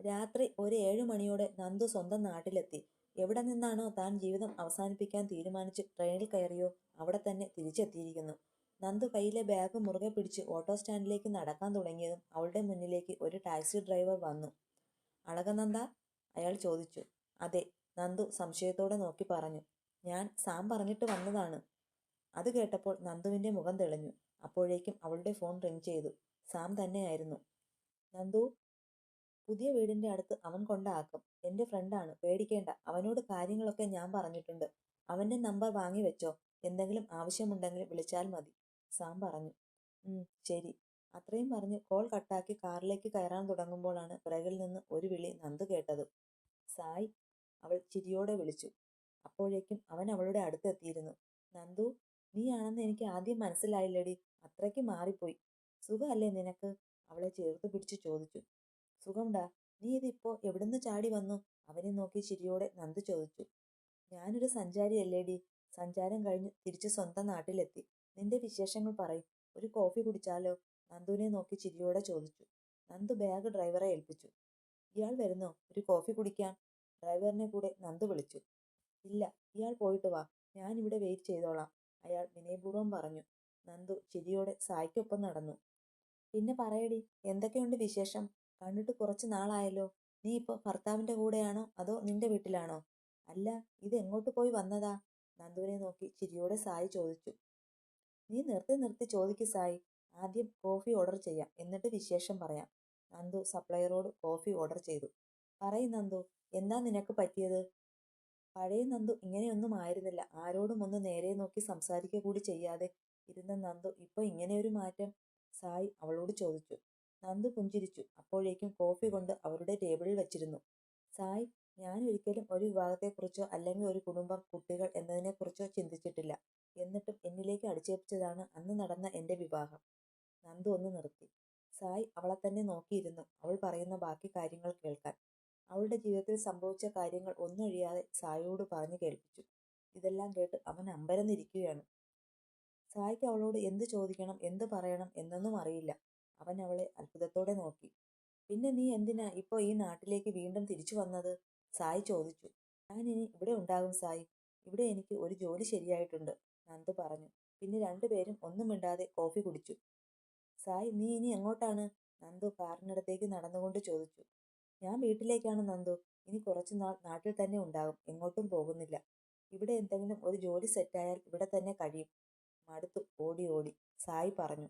രാത്രി ഒരു ഏഴു മണിയോടെ നന്ദു സ്വന്തം നാട്ടിലെത്തി. എവിടെ നിന്നാണോ താൻ ജീവിതം അവസാനിപ്പിക്കാൻ തീരുമാനിച്ച് ട്രെയിനിൽ കയറിയോ അവിടെ തന്നെ തിരിച്ചെത്തിയിരിക്കുന്നു. നന്ദു കയ്യിലെ ബാഗ് മുറുകെ പിടിച്ച് ഓട്ടോ സ്റ്റാൻഡിലേക്ക് നടക്കാൻ തുടങ്ങിയതും അവളുടെ മുന്നിലേക്ക് ഒരു ടാക്സി ഡ്രൈവർ വന്നു. അളകനന്ദ " അയാൾ ചോദിച്ചു. "അതെ. " നന്ദു സംശയത്തോടെ നോക്കി പറഞ്ഞു. "ഞാൻ സാം പറഞ്ഞിട്ട് വന്നതാണ്. " അത് കേട്ടപ്പോൾ നന്ദുവിന്റെ മുഖം തെളിഞ്ഞു. അപ്പോഴേക്കും അവളുടെ ഫോൺ റിങ് ചെയ്തു. സാം തന്നെയായിരുന്നു. "നന്ദൂ? പുതിയ വീടിന്റെ അടുത്ത് അവൻ കൊണ്ടാക്കും. എന്റെ ഫ്രണ്ടാണ്. പേടിക്കേണ്ട. അവനോട് കാര്യങ്ങളൊക്കെ ഞാൻ പറഞ്ഞിട്ടുണ്ട്. അവന്റെ നമ്പർ വാങ്ങി വെച്ചോ. എന്തെങ്കിലും ആവശ്യമുണ്ടെങ്കിൽ വിളിച്ചാൽ മതി. " സാം പറഞ്ഞു. "ഉം. ശരി. " അത്രയും പറഞ്ഞ് കോൾ കട്ടാക്കി കാറിലേക്ക് കയറാൻ തുടങ്ങുമ്പോഴാണ് പിറകിൽ നിന്ന് ഒരു വിളി നന്ദു കേട്ടത്. "സായ്! " അവൾ ചിരിയോടെ വിളിച്ചു. അപ്പോഴേക്കും അവൻ അവളുടെ അടുത്ത് എത്തിയിരുന്നു. "നന്ദൂ? നീയാണെന്ന് എനിക്ക് ആദ്യം മനസ്സിലായില്ലടി. അത്രയ്ക്ക് മാറിപ്പോയി. സുഖമല്ലേ നിനക്ക്? " അവളെ ചേർത്ത് പിടിച്ച് ചോദിച്ചു. "സുഖംഡാ. നീ ഇതിപ്പോ എവിടുന്ന് ചാടി വന്നു? " അവനെ നോക്കി ചിരിയോടെ നന്ദു ചോദിച്ചു. "ഞാനൊരു സഞ്ചാരിയല്ലേടീ. സഞ്ചാരം കഴിഞ്ഞ് തിരിച്ചു സ്വന്തം നാട്ടിലെത്തി. നിന്റെ വിശേഷങ്ങൾ പറയും ഒരു കോഫി കുടിച്ചാലോ? " നന്ദുവിനെ നോക്കി ചിരിയോടെ ചോദിച്ചു. നന്ദു ബാഗ് ഡ്രൈവറെ ഏൽപ്പിച്ചു. "ഇയാൾ വരുന്നോ? ഒരു കോഫി കുടിക്കാൻ? " ഡ്രൈവറിനെ കൂടെ നന്ദു വിളിച്ചു. "ഇല്ല. ഇയാൾ പോയിട്ട് വാ. ഞാൻ ഇവിടെ വെയിറ്റ് ചെയ്തോളാം. " അയാൾ വിനയപൂർവം പറഞ്ഞു. നന്ദു ചിരിയോടെ സായിക്കൊപ്പം നടന്നു. "പിന്നെ പറയടി. എന്തൊക്കെയുണ്ട് വിശേഷം? കണ്ടിട്ട് കുറച്ച് നാളായല്ലോ. നീ ഇപ്പോ ഭർത്താവിന്റെ കൂടെയാണോ അതോ നിന്റെ വീട്ടിലാണോ? അല്ല ഇത് എങ്ങോട്ട് പോയി വന്നതാ? " നന്ദുവിനെ നോക്കി ചിരിയോടെ സായി ചോദിച്ചു. "നീ നിർത്തി നിർത്തി ചോദിക്ക് സായി ആദ്യം കോഫി ഓർഡർ ചെയ്യാം. എന്നിട്ട് വിശേഷം പറയാം. " നന്ദു സപ്ലയറോട് കോഫി ഓർഡർ ചെയ്തു. പറയും നന്ദു എന്താ നിനക്ക് പറ്റിയത്? " പഴയ നന്ദു ഇങ്ങനെയൊന്നും ആയിരുന്നില്ല. ആരോടും ഒന്ന് നേരെ നോക്കി സംസാരിക്കുക കൂടി ചെയ്യാതെ ഇരുന്ന നന്ദു ഇപ്പോ ഇങ്ങനെയൊരു മാറ്റം? സായി അവളോട് ചോദിച്ചു. നന്ദു പുഞ്ചിരിച്ചു. അപ്പോഴേക്കും കോഫി കൊണ്ട് അവരുടെ ടേബിളിൽ വച്ചിരുന്നു. "സായ്, ഞാൻ ഒരിക്കലും ഒരു വിവാഹത്തെക്കുറിച്ചോ അല്ലെങ്കിൽ ഒരു കുടുംബം, കുട്ടികൾ എന്നതിനെക്കുറിച്ചോ ചിന്തിച്ചിട്ടില്ല. എന്നിട്ടും എന്നിലേക്ക് അടിച്ചേൽപ്പിച്ചതാണ് അന്ന് നടന്ന എന്റെ വിവാഹം. " നന്ദു ഒന്ന് നിർത്തി. സായ് അവളെ തന്നെ നോക്കിയിരുന്നു അവൾ പറയുന്ന ബാക്കി കാര്യങ്ങൾ കേൾക്കാൻ. അവളുടെ ജീവിതത്തിൽ സംഭവിച്ച കാര്യങ്ങൾ ഒന്നൊഴിയാതെ സായോട് പറഞ്ഞു കേൾപ്പിച്ചു. ഇതെല്ലാം കേട്ട് അവൻ അമ്പരന്നിരിക്കുകയാണ്. സായിക്ക് അവളോട് എന്ത് ചോദിക്കണം എന്ത് പറയണം എന്നൊന്നും അറിയില്ല. അവൻ അവളെ അത്ഭുതത്തോടെ നോക്കി. "പിന്നെ നീ എന്തിനാ ഇപ്പോ ഈ നാട്ടിലേക്ക് വീണ്ടും തിരിച്ചു വന്നത്? " സായി ചോദിച്ചു. ഞാൻ ഇനി ഇവിടെ ഉണ്ടാകും സായി ഇവിടെ എനിക്ക് ഒരു ജോലി ശരിയായിട്ടുണ്ട്. " നന്ദു പറഞ്ഞു. പിന്നെ രണ്ടുപേരും ഒന്നും മിണ്ടാതെ കോഫി കുടിച്ചു. സായി നീ ഇനി എങ്ങോട്ടാണ്? " നന്ദു കാറിനടുത്തേക്ക് നടന്നുകൊണ്ട് ചോദിച്ചു. "ഞാൻ വീട്ടിലേക്കാണ് നന്ദു ഇനി കുറച്ചു നാൾ നാട്ടിൽ തന്നെ ഉണ്ടാകും. എങ്ങോട്ടും പോകുന്നില്ല. ഇവിടെ എന്തെങ്കിലും ഒരു ജോലി സെറ്റായാൽ ഇവിടെ തന്നെ കഴിയും. മടുത്തു ഓടി ഓടി. " സായി പറഞ്ഞു.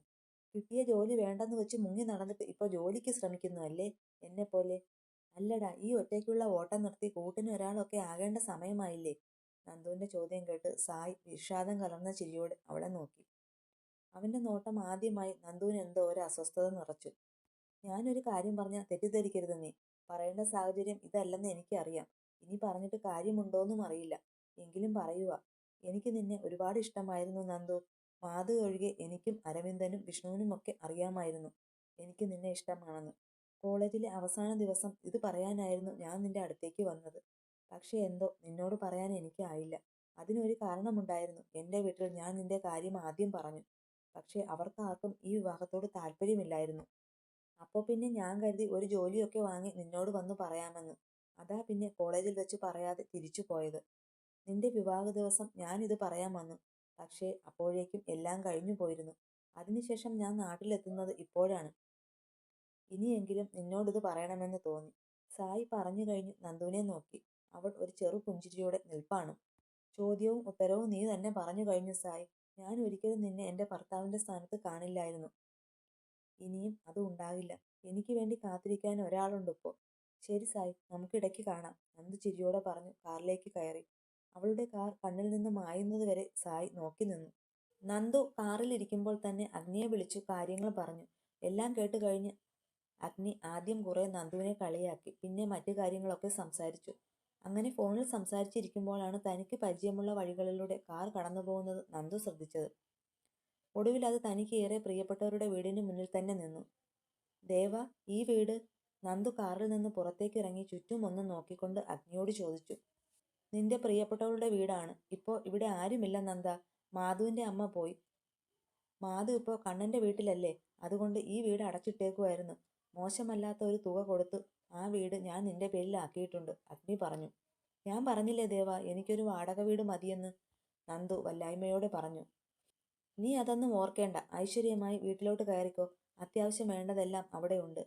"കിട്ടിയ ജോലി വേണ്ടെന്ന് വെച്ച് മുങ്ങി നടന്നിട്ട് ഇപ്പോ ജോലിക്ക് ശ്രമിക്കുന്നു അല്ലേ എന്നെ പോലെ " "അല്ലടാ ഈ ഒറ്റയ്ക്കുള്ള ഓട്ടം നിർത്തി കൂട്ടിന് ഒരാളൊക്കെ ആകേണ്ട സമയമായില്ലേ? " നന്ദുവിന്റെ ചോദ്യം കേട്ട് സായ് വിഷാദം കലർന്ന ചിരിയോട് അവളെ നോക്കി. അവന്റെ നോട്ടം ആദ്യമായി നന്ദുവിന് എന്തോ ഒരു അസ്വസ്ഥത നിറച്ചു. "ഞാനൊരു കാര്യം പറഞ്ഞാൽ തെറ്റിദ്ധരിക്കരുത് നീ. പറയേണ്ട സാഹചര്യം ഇതല്ലെന്ന് എനിക്കറിയാം ഇനി പറഞ്ഞിട്ട് കാര്യമുണ്ടോ എന്നും അറിയില്ല. എങ്കിലും പറയുക എനിക്ക് നിന്നെ ഒരുപാട് ഇഷ്ടമായിരുന്നു നന്ദൂ. മാധു ഒഴികെ എനിക്കും അരവിന്ദനും വിഷ്ണുവിനുമൊക്കെ അറിയാമായിരുന്നു എനിക്ക് നിന്നെ ഇഷ്ടമാണെന്ന്. കോളേജിലെ അവസാന ദിവസം ഇത് പറയാനായിരുന്നു ഞാൻ നിന്റെ അടുത്തേക്ക് വന്നത്. പക്ഷേ എന്തോ നിന്നോട് പറയാൻ എനിക്ക് ആയില്ല. അതിന് ഒരു കാരണമുണ്ടായിരുന്നു. എന്റെ വീട്ടിൽ ഞാൻ നിന്റെ കാര്യം ആദ്യം പറഞ്ഞു. പക്ഷേ അവർക്കാർക്കും ഈ വിവാഹത്തോട് താല്പര്യമില്ലായിരുന്നു. അപ്പോൾ പിന്നെ ഞാൻ കരുതി ഒരു ജോലിയൊക്കെ വാങ്ങി നിന്നോട് വന്ന് പറയാമെന്ന്. അതാ പിന്നെ കോളേജിൽ വെച്ച് പറയാതെ തിരിച്ചു പോയത്. നിന്റെ വിവാഹ ദിവസം ഞാൻ ഇത് പറയാൻ വന്നു. പക്ഷേ അപ്പോഴേക്കും എല്ലാം കഴിഞ്ഞു പോയിരുന്നു. അതിനുശേഷം ഞാൻ നാട്ടിലെത്തുന്നത് ഇപ്പോഴാണ്. ഇനിയെങ്കിലും നിന്നോടിത് പറയണമെന്ന് തോന്നി. " സായി പറഞ്ഞു കഴിഞ്ഞു നന്ദുവിനെ നോക്കി. അവൾ ഒരു ചെറു പുഞ്ചിരിയോടെ നിൽപ്പാണ്. "ചോദ്യവും ഉത്തരവും നീ തന്നെ പറഞ്ഞു കഴിഞ്ഞു സായി ഞാൻ ഒരിക്കലും നിന്നെ എന്റെ ഭർത്താവിന്റെ സ്ഥാനത്ത് കാണില്ലായിരുന്നു. ഇനിയും അത് ഉണ്ടാവില്ല എനിക്ക് വേണ്ടി കാത്തിരിക്കാൻ ഒരാളുണ്ട് ഇപ്പോൾ ശരി സായി നമുക്കിടയ്ക്ക് കാണാം. " നന്ദു ചിരിയോടെ പറഞ്ഞു കാറിലേക്ക് കയറി. അവളുടെ കാർ കണ്ണിൽ നിന്ന് മായുന്നത് വരെ സായി നോക്കി നിന്നു. നന്ദു കാറിലിരിക്കുമ്പോൾ തന്നെ അഗ്നിയെ വിളിച്ചു കാര്യങ്ങൾ പറഞ്ഞു. എല്ലാം കേട്ട് കഴിഞ്ഞ് അഗ്നി ആദ്യം കുറെ നന്ദുവിനെ കളിയാക്കി. പിന്നെ മറ്റു കാര്യങ്ങളൊക്കെ സംസാരിച്ചു. അങ്ങനെ ഫോണിൽ സംസാരിച്ചിരിക്കുമ്പോഴാണ് തനിക്ക് പരിചയമുള്ള വഴികളിലൂടെ കാർ കടന്നുപോകുന്നത് നന്ദു ശ്രദ്ധിച്ചത്. ഒടുവിൽ അത് തനിക്ക് ഏറെ പ്രിയപ്പെട്ടവരുടെ വീടിന് മുന്നിൽ തന്നെ നിന്നു. ദേവ ഈ വീട്? " നന്ദു കാറിൽ നിന്ന് പുറത്തേക്ക് ഇറങ്ങി ചുറ്റും ഒന്ന് നോക്കിക്കൊണ്ട് അഗ്നിയോട് ചോദിച്ചു. "നിന്റെ പ്രിയപ്പെട്ടവളുടെ വീടാണ്. ഇപ്പോൾ ഇവിടെ ആരുമില്ല നന്ദ. മാധുവിന്റെ അമ്മ പോയി. മാധു ഇപ്പോൾ കണ്ണന്റെ വീട്ടിലല്ലേ. അതുകൊണ്ട് ഈ വീട് അടച്ചിട്ടേക്കുമായിരുന്നു മോശമല്ലാത്ത ഒരു തുക കൊടുത്ത് ആ വീട് ഞാൻ നിന്റെ പേരിലാക്കിയിട്ടുണ്ട് അഗ്നി പറഞ്ഞു. ഞാൻ പറഞ്ഞില്ലേ ദേവ എനിക്കൊരു വാടക വീട് മതിയെന്ന്? നന്ദു വല്ലായ്മയോടെ പറഞ്ഞു. നീ അതൊന്നും ഓർക്കേണ്ട. ഐശ്വര്യമായി വീട്ടിലോട്ട് കയറിക്കോ. അത്യാവശ്യം വേണ്ടതെല്ലാം അവിടെയുണ്ട്.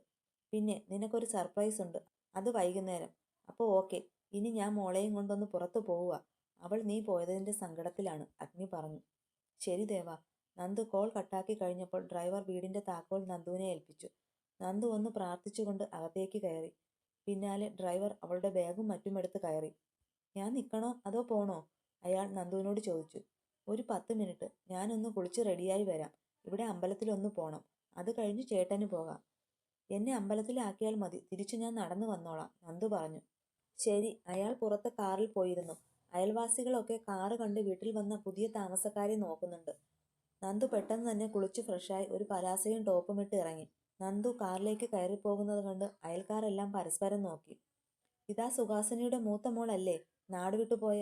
പിന്നെ നിനക്കൊരു സർപ്രൈസ് ഉണ്ട് അത് വൈകുന്നേരം. അപ്പോൾ ഓക്കെ. ഇനി ഞാൻ മോളെയും കൊണ്ടൊന്ന് പുറത്തു പോവുക. അവൾ നീ പോയതിന്റെ സങ്കടത്തിലാണ് അഗ്നി പറഞ്ഞു. ശരി ദേവ. നന്ദു കോൾ കട്ടാക്കി കഴിഞ്ഞപ്പോൾ ഡ്രൈവർ വീടിന്റെ താക്കോൽ നന്ദുവിനെ ഏൽപ്പിച്ചു. നന്ദു ഒന്ന് പ്രാർത്ഥിച്ചുകൊണ്ട് അകത്തേക്ക് കയറി. പിന്നാലെ ഡ്രൈവർ അവളുടെ ബാഗും മറ്റുമെടുത്ത് കയറി. ഞാൻ നിൽക്കണോ അതോ പോണോ? അയാൾ നന്ദുവിനോട് ചോദിച്ചു. ഒരു പത്ത് മിനിറ്റ്. ഞാനൊന്ന് കുളിച്ച് റെഡിയായി വരാം. ഇവിടെ അമ്പലത്തിലൊന്ന് പോണം. അത് കഴിഞ്ഞ് ചേട്ടന് പോകാം. എന്നെ അമ്പലത്തിലാക്കിയാൽ മതി. തിരിച്ചു ഞാൻ നടന്നു വന്നോളാം നന്ദു പറഞ്ഞു. ശരി അയാൾ പുറത്ത് കാറിൽ പോയിരുന്നു. അയൽവാസികളൊക്കെ കാറ് കണ്ട് വീട്ടിൽ വന്ന പുതിയ താമസക്കാരെ നോക്കുന്നുണ്ട്. നന്ദു പെട്ടെന്ന് തന്നെ കുളിച്ച് ഫ്രഷായി ഒരു പലാസയും ടോപ്പും ഇട്ട് ഇറങ്ങി. നന്ദു കാറിലേക്ക് കയറിപ്പോകുന്നത് കണ്ട് അയൽക്കാരെല്ലാം പരസ്പരം നോക്കി. ഇതാ സുഹാസിനിയുടെ മൂത്ത മോളല്ലേ? നാട് വിട്ടുപോയ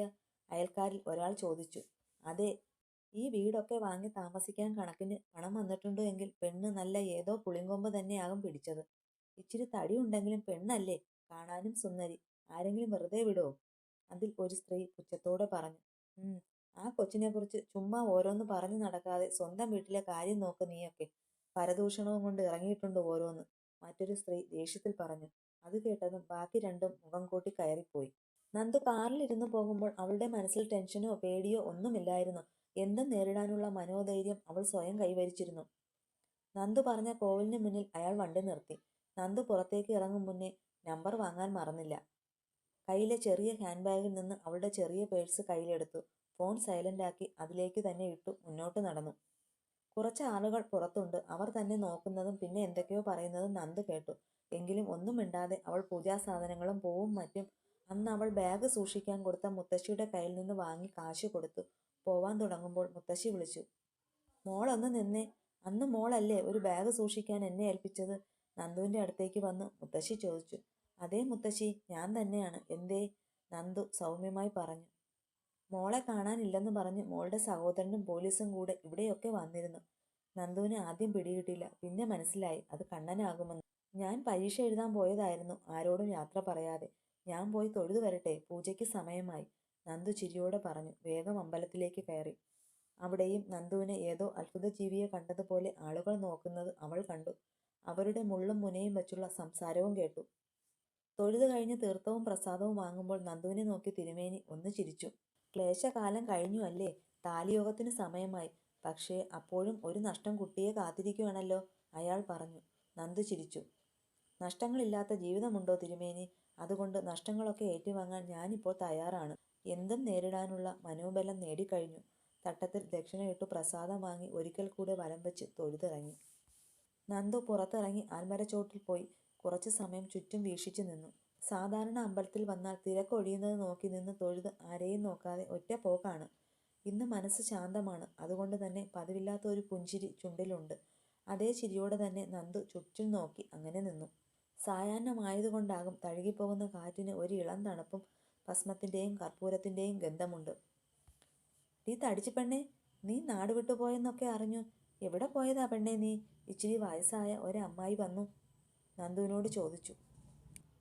അയൽക്കാരിൽ ഒരാൾ ചോദിച്ചു. അതെ ഈ വീടൊക്കെ വാങ്ങി താമസിക്കാൻ കണക്കിന് പണം വന്നിട്ടുണ്ടോ എങ്കിൽ പെണ്ണ് നല്ല ഏതോ പുളിങ്കൊമ്പ് തന്നെയാകും പിടിച്ചത്. ഇച്ചിരി തടി ഉണ്ടെങ്കിലും പെണ്ണല്ലേ? കാണാനും സുന്ദരി. ആരെങ്കിലും വെറുതെ വിടോ? അതിൽ ഒരു സ്ത്രീ പുച്ഛത്തോടെ പറഞ്ഞു. ആ കൊച്ചിനെ കുറിച്ച് ചുമ്മാ ഓരോന്ന് പറഞ്ഞു നടക്കാതെ സ്വന്തം വീട്ടിലെ കാര്യം നോക്ക് നീയൊക്കെ. പരദൂഷണവും കൊണ്ട് ഇറങ്ങിയിട്ടുണ്ട് ഓരോന്ന്. മറ്റൊരു സ്ത്രീ ദേഷ്യത്തിൽ പറഞ്ഞു. അത് കേട്ടതും ബാക്കി രണ്ടും മുഖം കൂട്ടി കയറിപ്പോയി. നന്ദു കാറിലിരുന്നു പോകുമ്പോൾ അവളുടെ മനസ്സിൽ ടെൻഷനോ പേടിയോ ഒന്നുമില്ലായിരുന്നു. എന്തും നേരിടാനുള്ള മനോധൈര്യം അവൾ സ്വയം കൈവരിച്ചിരുന്നു. നന്ദു പറഞ്ഞ കോവിലിന് മുന്നിൽ അയാൾ വണ്ടി നിർത്തി. നന്ദു പുറത്തേക്ക് ഇറങ്ങും മുന്നേ നമ്പർ വാങ്ങാൻ മറന്നില്ല. കയ്യിലെ ചെറിയ ഹാൻഡ് ബാഗിൽ നിന്ന് അവളുടെ ചെറിയ പേഴ്സ് കയ്യിലെടുത്തു. ഫോൺ സൈലന്റാക്കി അതിലേക്ക് തന്നെ ഇട്ടു മുന്നോട്ട് നടന്നു. കുറച്ച് ആളുകൾ പുറത്തുണ്ട്. അവർ തന്നെ നോക്കുന്നതും പിന്നെ എന്തൊക്കെയോ പറയുന്നതും നന്ദ് കേട്ടു. എങ്കിലും ഒന്നും മിണ്ടാതെ അവൾ പൂജാ സാധനങ്ങളും പൂവും മറ്റും അന്ന് അവൾ ബാഗ് സൂക്ഷിക്കാൻ കൊടുത്ത മുത്തശ്ശിയുടെ കയ്യിൽ നിന്ന് വാങ്ങി കാശ് കൊടുത്തു. പോവാൻ തുടങ്ങുമ്പോൾ മുത്തശ്ശി വിളിച്ചു. മോളൊന്ന് നിന്നേ. അന്ന് മോളല്ലേ ഒരു ബാഗ് സൂക്ഷിക്കാൻ എന്നെ ഏൽപ്പിച്ചത്? നന്ദുവിന്റെ അടുത്തേക്ക് വന്ന് മുത്തശ്ശി ചോദിച്ചു. അതേ മുത്തശ്ശി ഞാൻ തന്നെയാണ്. എന്തേ? നന്ദു സൗമ്യമായി പറഞ്ഞു. മോളെ കാണാനില്ലെന്ന് പറഞ്ഞ് മോളുടെ സഹോദരനും പോലീസും കൂടെ ഇവിടെയൊക്കെ വന്നിരുന്നു. നന്ദുവിന് ആദ്യം പിടികിട്ടില്ല പിന്നെ മനസ്സിലായി അത് കണ്ണനാകുമെന്ന്. ഞാൻ പരീക്ഷ എഴുതാൻ പോയതായിരുന്നു. ആരോടും യാത്ര പറയാതെ. ഞാൻ പോയി തൊഴുതു വരട്ടെ. പൂജയ്ക്ക് സമയമായി. നന്ദു ചിരിയോടെ പറഞ്ഞു. വേഗം അമ്പലത്തിലേക്ക് കയറി. അവിടെയും നന്ദുവിനെ ഏതോ അത്ഭുത ജീവിയെ കണ്ടതുപോലെ ആളുകൾ നോക്കുന്നത് അവൾ കണ്ടു. അവരുടെ മുള്ളും മുനയും വെച്ചുള്ള സംസാരവും കേട്ടു. തൊഴുതു കഴിഞ്ഞ് തീർത്ഥവും പ്രസാദവും വാങ്ങുമ്പോൾ നന്ദുവിനെ നോക്കി തിരുമേനി ഒന്ന് ചിരിച്ചു. ക്ലേശകാലം കഴിഞ്ഞു അല്ലേ? താലിയോഗത്തിന് സമയമായി. പക്ഷേ അപ്പോഴും ഒരു നഷ്ടം കുട്ടിയെ കാത്തിരിക്കുകയാണല്ലോ അയാൾ പറഞ്ഞു. നന്ദു ചിരിച്ചു. നഷ്ടങ്ങളില്ലാത്ത ജീവിതമുണ്ടോ തിരുമേനി? അതുകൊണ്ട് നഷ്ടങ്ങളൊക്കെ ഏറ്റുവാങ്ങാൻ ഞാനിപ്പോൾ തയ്യാറാണ്. എന്തും നേരിടാനുള്ള മനോബലം നേടിക്കഴിഞ്ഞു. തട്ടത്തിൽ ദക്ഷിണയിട്ടു പ്രസാദം വാങ്ങി ഒരിക്കൽ കൂടെ വലം വെച്ച് തൊഴുതിറങ്ങി. നന്ദു പുറത്തിറങ്ങി ആൽമരച്ചോട്ടിൽ പോയി. കുറച്ചു സമയം ചുറ്റും വീക്ഷിച്ചു നിന്നു. സാധാരണ അമ്പലത്തിൽ വന്നാൽ തിരക്കൊഴിയുന്നത് നോക്കി നിന്ന് തൊഴുത് ആരെയും നോക്കാതെ ഒറ്റ പോക്കാണ്. ഇന്ന് മനസ്സ് ശാന്തമാണ്. അതുകൊണ്ട് തന്നെ പതിവില്ലാത്ത ഒരു പുഞ്ചിരി ചുണ്ടിലുണ്ട്. അതേ ചിരിയോടെ തന്നെ നന്ദു ചുറ്റും നോക്കി അങ്ങനെ നിന്നു. സായാഹ്നമായതുകൊണ്ടാകും തഴുകിപ്പോകുന്ന കാറ്റിന് ഒരു ഇളം തണുപ്പും ഭസ്മത്തിന്റെയും കർപ്പൂരത്തിന്റെയും ഗന്ധമുണ്ട്. നീ തടിച്ചു പെണ്ണേ നീ നാട് വിട്ടുപോയെന്നൊക്കെ അറിഞ്ഞു. എവിടെ പോയതാ പെണ്ണേ നീ? ഇച്ചിരി വയസ്സായ ഒരമ്മായി വന്നു. നന്ദുവിനോട് ചോദിച്ചു.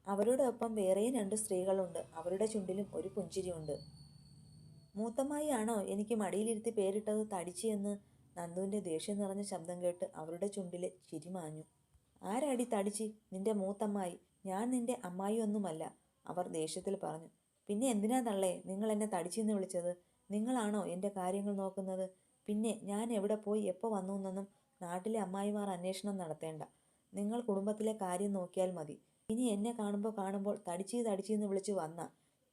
അവരോടൊപ്പം വേറെയും രണ്ട് സ്ത്രീകളുണ്ട്. അവരുടെ ചുണ്ടിലും ഒരു പുഞ്ചിരിയുണ്ട്. മൂത്തമ്മായി എനിക്ക് മടിയിലിരുത്തി പേരിട്ടത് തടിച്ചി എന്ന് നന്ദുവിന്റെ ദേഷ്യം നിറഞ്ഞ ശബ്ദം കേട്ട് അവരുടെ ചുണ്ടിലെ ചിരിമാഞ്ഞു ആരാടി തടിച്ചി? നിന്റെ മൂത്തമ്മായി. ഞാൻ നിന്റെ അമ്മായി ഒന്നുമല്ല അവർ ദേഷ്യത്തിൽ പറഞ്ഞു. പിന്നെ എന്തിനാ തള്ളേ? നിങ്ങൾ എന്നെ തടിച്ചെന്ന് വിളിച്ചത്? നിങ്ങളാണോ എന്റെ കാര്യങ്ങൾ നോക്കുന്നത്? പിന്നെ ഞാൻ എവിടെ പോയി എപ്പോൾ വന്നു എന്നൊന്നും നാട്ടിലെ അമ്മായിമാർ അന്വേഷണം നടത്തേണ്ട. നിങ്ങൾ കുടുംബത്തിലെ കാര്യം നോക്കിയാൽ മതി. ഇനി എന്നെ കാണുമ്പോൾ കാണുമ്പോൾ തടിച്ചി തടിച്ചി എന്ന് വിളിച്ചു വന്ന.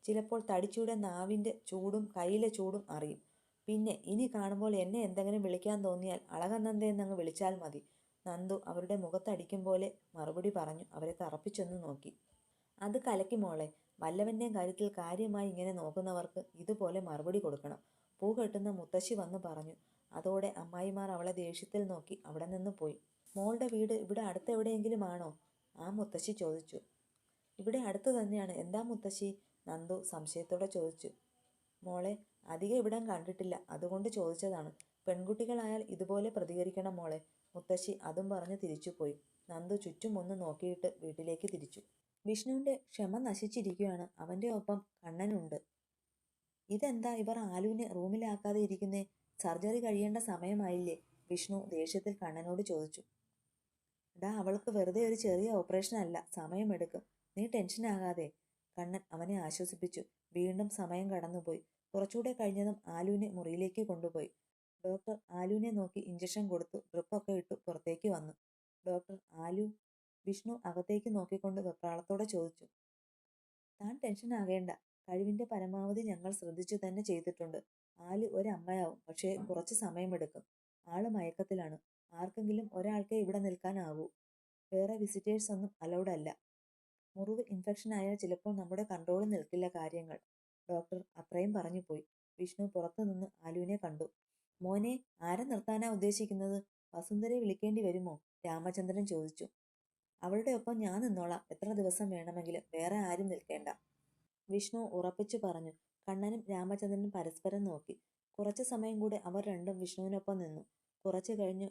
ചിലപ്പോൾ തടിച്ചിയുടെ നാവിന്റെ ചൂടും കയ്യിലെ ചൂടും അറിയും. പിന്നെ ഇനി കാണുമ്പോൾ എന്നെ എന്തെങ്കിലും വിളിക്കാൻ തോന്നിയാൽ അളകനന്ദ എന്നങ്ങ് വിളിച്ചാൽ മതി. നന്ദു അവരുടെ മുഖത്തടിക്കും പോലെ മറുപടി പറഞ്ഞു അവരെ തറപ്പിച്ചൊന്ന് നോക്കി. അത് കലക്കി മോളെ വല്ലവന്റെയും കാര്യത്തിൽ കാര്യമായി ഇങ്ങനെ നോക്കുന്നവർക്ക് ഇതുപോലെ മറുപടി കൊടുക്കണം. പൂ കെട്ടുന്ന മുത്തശ്ശി വന്ന് പറഞ്ഞു. അതോടെ അമ്മായിമാർ അവളെ ദേഷ്യത്തിൽ നോക്കി അവിടെ നിന്ന് പോയി. മോളുടെ വീട് ഇവിടെ അടുത്ത് എവിടെയെങ്കിലും ആണോ? ആ മുത്തശ്ശി ചോദിച്ചു. ഇവിടെ അടുത്ത് തന്നെയാണ്. എന്താ മുത്തശ്ശി? നന്ദു സംശയത്തോടെ ചോദിച്ചു. മോളെ അധികം ഇവിടം കണ്ടിട്ടില്ല. അതുകൊണ്ട് ചോദിച്ചതാണ്. പെൺകുട്ടികളായാൽ ഇതുപോലെ പ്രതികരിക്കണം മോളെ. മുത്തശ്ശി അതും പറഞ്ഞ് തിരിച്ചുപോയി. നന്ദു ചുറ്റും ഒന്ന് നോക്കിയിട്ട് വീട്ടിലേക്ക് തിരിച്ചു. വിഷ്ണുവിന്റെ ക്ഷമ നശിച്ചിരിക്കുകയാണ്. അവന്റെ ഒപ്പം കണ്ണനുണ്ട്. ഇതെന്താ ഇവർ ആലുവിനെ റൂമിലാക്കാതെ ഇരിക്കുന്നേ? സർജറി കഴിയേണ്ട സമയമായില്ലേ? വിഷ്ണു ദേഷ്യത്തിൽ കണ്ണനോട് ചോദിച്ചു. ഡാ അവൾക്ക് വെറുതെ ഒരു ചെറിയ ഓപ്പറേഷൻ അല്ല. സമയമെടുക്കും നീ ടെൻഷനാകാതെ കണ്ണൻ അവനെ ആശ്വസിപ്പിച്ചു. വീണ്ടും സമയം കടന്നുപോയി. കുറച്ചുകൂടെ കഴിഞ്ഞതും ആലുവിനെ മുറിയിലേക്ക് കൊണ്ടുപോയി. ഡോക്ടർ ആലുവിനെ നോക്കി ഇഞ്ചക്ഷൻ കൊടുത്തു. ഡ്രിപ്പൊക്കെ ഇട്ടു പുറത്തേക്ക് വന്നു. ഡോക്ടർ ആലു വിഷ്ണു അകത്തേക്ക് നോക്കിക്കൊണ്ട് വെപ്രാളത്തോടെ ചോദിച്ചു. താൻ ടെൻഷൻ ആകേണ്ട. കഴിവിന്റെ പരമാവധി ഞങ്ങൾ ശ്രദ്ധിച്ചു തന്നെ ചെയ്തിട്ടുണ്ട്. ആൽ ഒരമ്മയാവും പക്ഷേ കുറച്ച് സമയമെടുക്കും ആൾ മയക്കത്തിലാണ്. ആർക്കെങ്കിലും ഒരാൾക്കേ ഇവിടെ നിൽക്കാനാവൂ. വേറെ വിസിറ്റേഴ്സ് ഒന്നും അലൗഡ് അല്ല. മുറിവ് ഇൻഫെക്ഷൻ ആയാൽ ചിലപ്പോൾ നമ്മുടെ കൺട്രോളിൽ നിൽക്കില്ല കാര്യങ്ങൾ. ഡോക്ടർ അത്രയും പറഞ്ഞു പോയി വിഷ്ണു പുറത്തു നിന്ന് ആലുവിനെ കണ്ടു. മോനെ ആരെ നിർത്താനാ ഉദ്ദേശിക്കുന്നത്? വസുന്ധരെ വിളിക്കേണ്ടി വരുമോ? രാമചന്ദ്രൻ ചോദിച്ചു. അവളുടെ ഒപ്പം ഞാൻ നിന്നോളാം. എത്ര ദിവസം വേണമെങ്കിലും വേറെ ആരും നിൽക്കേണ്ട. വിഷ്ണു ഉറപ്പിച്ചു പറഞ്ഞു. കണ്ണനും രാമചന്ദ്രനും പരസ്പരം നോക്കി. കുറച്ചു സമയം കൂടെ അവർ രണ്ടും വിഷ്ണുവിനൊപ്പം നിന്നു. കുറച്ചു കഴിഞ്ഞ്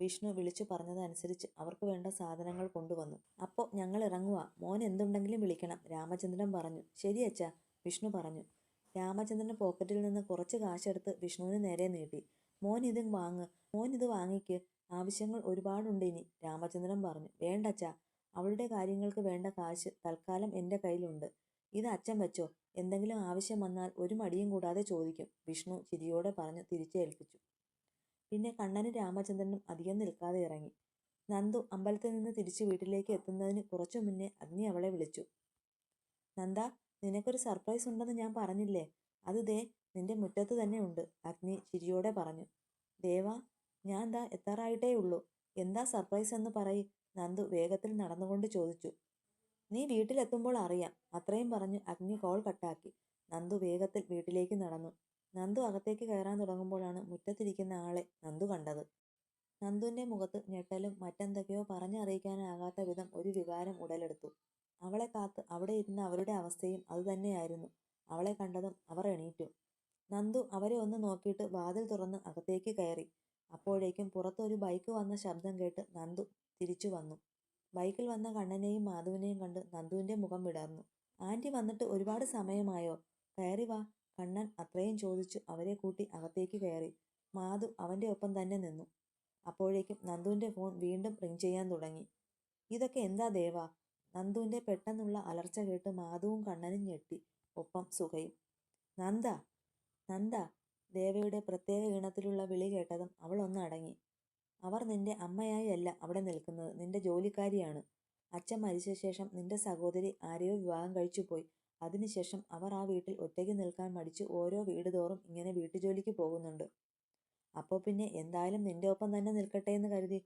വിഷ്ണു വിളിച്ചു പറഞ്ഞതനുസരിച്ച് അവർക്ക് വേണ്ട സാധനങ്ങൾ കൊണ്ടുവന്നു. അപ്പോൾ ഞങ്ങൾ ഇറങ്ങുക മോൻ എന്തുണ്ടെങ്കിലും വിളിക്കണം. രാമചന്ദ്രൻ പറഞ്ഞു. ശരി അച്ഛാ. വിഷ്ണു പറഞ്ഞു. രാമചന്ദ്രൻ പോക്കറ്റിൽ നിന്ന് കുറച്ച് കാശെടുത്ത് വിഷ്ണുവിന് നേരെ നീട്ടി. മോൻ ഇത് വാങ്ങ്. മോൻ ഇത് വാങ്ങിക്ക്. ആവശ്യങ്ങൾ ഒരുപാടുണ്ട് ഇനി. രാമചന്ദ്രൻ പറഞ്ഞു. വേണ്ട വേണ്ടച്ചാ അവളുടെ കാര്യങ്ങൾക്ക് വേണ്ട കാശ് തൽക്കാലം എന്റെ കയ്യിലുണ്ട്. ഇത് അച്ഛൻ വെച്ചോ. എന്തെങ്കിലും ആവശ്യം വന്നാൽ ഒരു മടിയും കൂടാതെ ചോദിക്കും. വിഷ്ണു ചിരിയോടെ പറഞ്ഞ് തിരിച്ചേൽപ്പിച്ചു. പിന്നെ കണ്ണനും രാമചന്ദ്രനും അധികം നിൽക്കാതെ ഇറങ്ങി. നന്ദു അമ്പലത്തിൽ നിന്ന് തിരിച്ച് വീട്ടിലേക്ക് എത്തുന്നതിന് കുറച്ചു മുന്നേ അഗ്നി അവളെ വിളിച്ചു. നന്ദ നിനക്കൊരു സർപ്രൈസ് ഉണ്ടെന്ന് ഞാൻ പറഞ്ഞില്ലേ? അത് ദേ നിന്റെ മുറ്റത്ത് തന്നെ ഉണ്ട് അഗ്നി ചിരിയോടെ പറഞ്ഞു. ദേവ ഞാൻ ദാ എത്താറായിട്ടേ ഉള്ളൂ എന്താ സർപ്രൈസ് എന്ന് പറയി നന്ദു വേഗത്തിൽ നടന്നുകൊണ്ട് ചോദിച്ചു. നീ വീട്ടിലെത്തുമ്പോൾ അറിയാം അത്രയും പറഞ്ഞു അഗ്നി കോൾ കട്ടാക്കി. നന്ദു വേഗത്തിൽ വീട്ടിലേക്ക് നടന്നു. നന്ദു അകത്തേക്ക് കയറാൻ തുടങ്ങുമ്പോഴാണ് മുറ്റത്തിരിക്കുന്ന ആളെ നന്ദു കണ്ടത്. നന്ദുവിന്റെ മുഖത്ത് ഞെട്ടലും മറ്റെന്തൊക്കെയോ പറഞ്ഞറിയിക്കാനാകാത്ത വിധം ഒരു വികാരം ഉടലെടുത്തു. അവളെ കാത്ത് അവിടെ ഇരുന്ന അവരുടെ അവസ്ഥയും അതുതന്നെയായിരുന്നു അവളെ കണ്ടതും അവർ എണീറ്റു. നന്ദു അവരെ ഒന്ന് നോക്കിയിട്ട് വാതിൽ തുറന്ന് അകത്തേക്ക് കയറി. അപ്പോഴേക്കും പുറത്തൊരു ബൈക്ക് വന്ന ശബ്ദം കേട്ട് നന്ദു തിരിച്ചു വന്നു. ബൈക്കിൽ വന്ന കണ്ണനെയും മാധുവിനെയും കണ്ട് നന്ദുവിന്റെ മുഖം വിടർന്നു. ആന്റി വന്നിട്ട് ഒരുപാട് സമയമായോ? കയറി വാ. കണ്ണൻ അത്രയും ചോദിച്ചു അവരെ കൂട്ടി അകത്തേക്ക് കയറി. മാധു അവന്റെ ഒപ്പം തന്നെ നിന്നു. അപ്പോഴേക്കും നന്ദുവിന്റെ ഫോൺ വീണ്ടും റിങ് ചെയ്യാൻ തുടങ്ങി. ഇതൊക്കെ എന്താ ദേവ നന്ദുവിന്റെ പെട്ടെന്നുള്ള അലർച്ച കേട്ട് മാധുവും കണ്ണനും ഞെട്ടി. ഒപ്പം സുഖയും. നന്ദ? നന്ദ ദേവയുടെ പ്രത്യേക ഈണത്തിലുള്ള വിളി കേട്ടതും അവൾ ഒന്ന് അടങ്ങി. അവർ നിന്റെ അമ്മയായി അല്ല അവിടെ നിൽക്കുന്നത്. നിന്റെ ജോലിക്കാരിയാണ്. അച്ഛൻ മരിച്ച ശേഷം നിന്റെ സഹോദരി ആരെയോ വിവാഹം കഴിച്ചു പോയി അതിനുശേഷം അവർ ആ വീട്ടിൽ ഒറ്റയ്ക്ക് നിൽക്കാൻ മടിച്ച് ഓരോ വീട് തോറും ഇങ്ങനെ വീട്ടുജോലിക്ക് പോകുന്നുണ്ട്. അപ്പോൾ പിന്നെ എന്തായാലും നിന്റെ ഒപ്പം തന്നെ നിൽക്കട്ടെ എന്ന് കരുതി.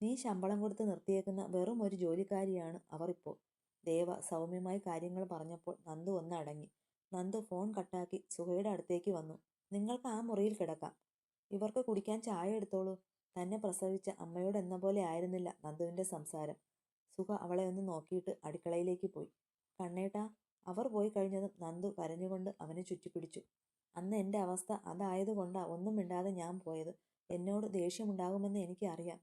നീ ശമ്പളം കൊടുത്ത് നിർത്തിയേക്കുന്ന വെറും ഒരു ജോലിക്കാരിയാണ് അവർ ഇപ്പോൾ. ദേവ സൗമ്യമായി കാര്യങ്ങൾ പറഞ്ഞപ്പോൾ നന്ദു ഒന്ന് അടങ്ങി. നന്ദു ഫോൺ കട്ടാക്കി സുഹയുടെ അടുത്തേക്ക് വന്നു. നിങ്ങൾക്ക് ആ മുറിയിൽ കിടക്കാം. ഇവർക്ക് കുടിക്കാൻ ചായ എടുത്തോളൂ. തന്നെ പ്രസവിച്ച അമ്മയോട് എന്ന പോലെ ആയിരുന്നില്ല നന്ദുവിന്റെ സംസാരം. സുഖ അവളെ ഒന്ന് നോക്കിയിട്ട് അടുക്കളയിലേക്ക് പോയി. കണ്ണേട്ടാ അവർ പോയി കഴിഞ്ഞതും നന്ദു കരഞ്ഞുകൊണ്ട് അവനെ ചുറ്റിപ്പിടിച്ചു. അന്ന് എന്റെ അവസ്ഥ അതായതുകൊണ്ടാ ഒന്നും മിണ്ടാതെ ഞാൻ പോയത്. എന്നോട് ദേഷ്യമുണ്ടാകുമെന്ന് എനിക്കറിയാം.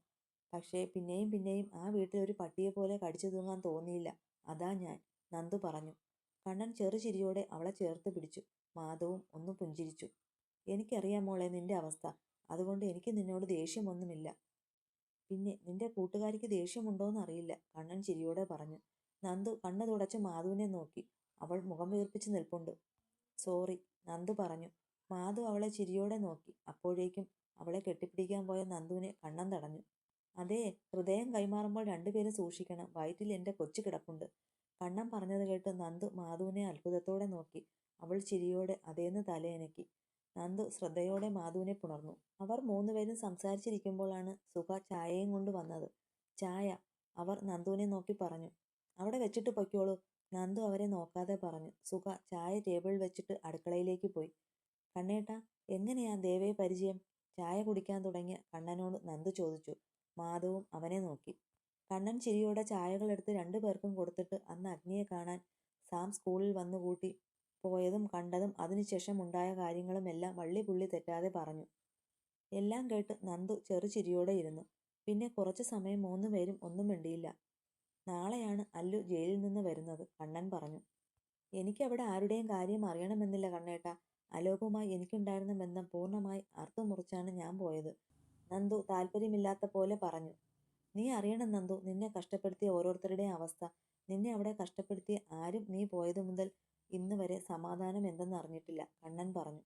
പക്ഷേ പിന്നെയും പിന്നെയും ആ വീട്ടിൽ ഒരു പട്ടിയെ പോലെ കടിച്ചു തൂങ്ങാൻ തോന്നിയില്ല. അതാ ഞാൻ നന്ദു പറഞ്ഞു. കണ്ണൻ ചെറുചിരിയോടെ അവളെ ചേർത്ത് പിടിച്ചു. മാധവും ഒന്ന് പുഞ്ചിരിച്ചു. എനിക്കറിയാം മോളെ നിന്റെ അവസ്ഥ. അതുകൊണ്ട് എനിക്ക് നിന്നോട് ദേഷ്യമൊന്നുമില്ല. പിന്നെ നിന്റെ കൂട്ടുകാരിക്ക് ദേഷ്യമുണ്ടോയെന്നറിയില്ല കണ്ണൻ ചിരിയോടെ പറഞ്ഞു. നന്ദു കണ്ണു തുടച്ച് മാധുവിനെ നോക്കി. അവൾ മുഖം വീർപ്പിച്ച് നിൽപ്പുണ്ട്. സോറി നന്ദു പറഞ്ഞു. മാധു അവളെ ചിരിയോടെ നോക്കി. അപ്പോഴേക്കും അവളെ കെട്ടിപ്പിടിക്കാൻ പോയ നന്ദുവിനെ കണ്ണം തടഞ്ഞു. അതെ ഹൃദയം കൈമാറുമ്പോൾ രണ്ടുപേരും സൂക്ഷിക്കണം. വയറ്റിൽ എന്റെ കൊച്ചു കിടപ്പുണ്ട്. കണ്ണം പറഞ്ഞത് കേട്ട് നന്ദു മാധുവിനെ അത്ഭുതത്തോടെ നോക്കി. അവൾ ചിരിയോടെ അതേന്ന് തലയനക്കി. നന്ദു ശ്രദ്ധയോടെ മാധുവിനെ പുണർന്നു. അവർ മൂന്നുപേരും സംസാരിച്ചിരിക്കുമ്പോഴാണ് സുഖ ചായയും കൊണ്ട് വന്നത്. ചായ അവർ നന്ദുവിനെ നോക്കി പറഞ്ഞു. അവിടെ വെച്ചിട്ട് പൊയ്ക്കോളൂ. നന്ദു അവരെ നോക്കാതെ പറഞ്ഞു. സുഖ ചായ ടേബിളിൽ വെച്ചിട്ട് അടുക്കളയിലേക്ക് പോയി. കണ്ണേട്ട എങ്ങനെയാ ദേവയെ പരിചയം? ചായ കുടിക്കാൻ തുടങ്ങിയ കണ്ണനോട് നന്ദു ചോദിച്ചു. മാധവും അവനെ നോക്കി. കണ്ണൻ ചിരിയോടെ ചായകളെടുത്ത് രണ്ടു പേർക്കും കൊടുത്തിട്ട് അന്ന് അഗ്നിയെ കാണാൻ സാം സ്കൂളിൽ വന്നു കൂട്ടി. പോയതും കണ്ടതും അതിനുശേഷം ഉണ്ടായ കാര്യങ്ങളും എല്ലാം വള്ളി പുള്ളി തെറ്റാതെ പറഞ്ഞു. എല്ലാം കേട്ട് നന്ദു ചെറുചിരിയോടെ ഇരുന്നു. പിന്നെ കുറച്ചു സമയം മൂന്നുപേരും ഒന്നും മിണ്ടിയില്ല. നാളെയാണ് അല്ലു ജയിലിൽ നിന്ന് വരുന്നത് കണ്ണൻ പറഞ്ഞു. എനിക്കവിടെ ആരുടെയും കാര്യം അറിയണമെന്നില്ല കണ്ണേട്ട. അലോകവുമായി എനിക്കുണ്ടായിരുന്ന ബന്ധം പൂർണമായി അറുത്തുമുറിച്ചാണ് ഞാൻ പോയത്. നന്ദു താല്പര്യമില്ലാത്ത പോലെ പറഞ്ഞു. നീ അറിയണം നന്ദു നിന്നെ കഷ്ടപ്പെടുത്തിയ ഓരോരുത്തരുടെയും അവസ്ഥ. നിന്നെ അവിടെ കഷ്ടപ്പെടുത്തിയ ആരും നീ പോയതു മുതൽ ഇന്ന് വരെ സമാധാനം എന്തെന്ന് അറിഞ്ഞിട്ടില്ല കണ്ണൻ പറഞ്ഞു.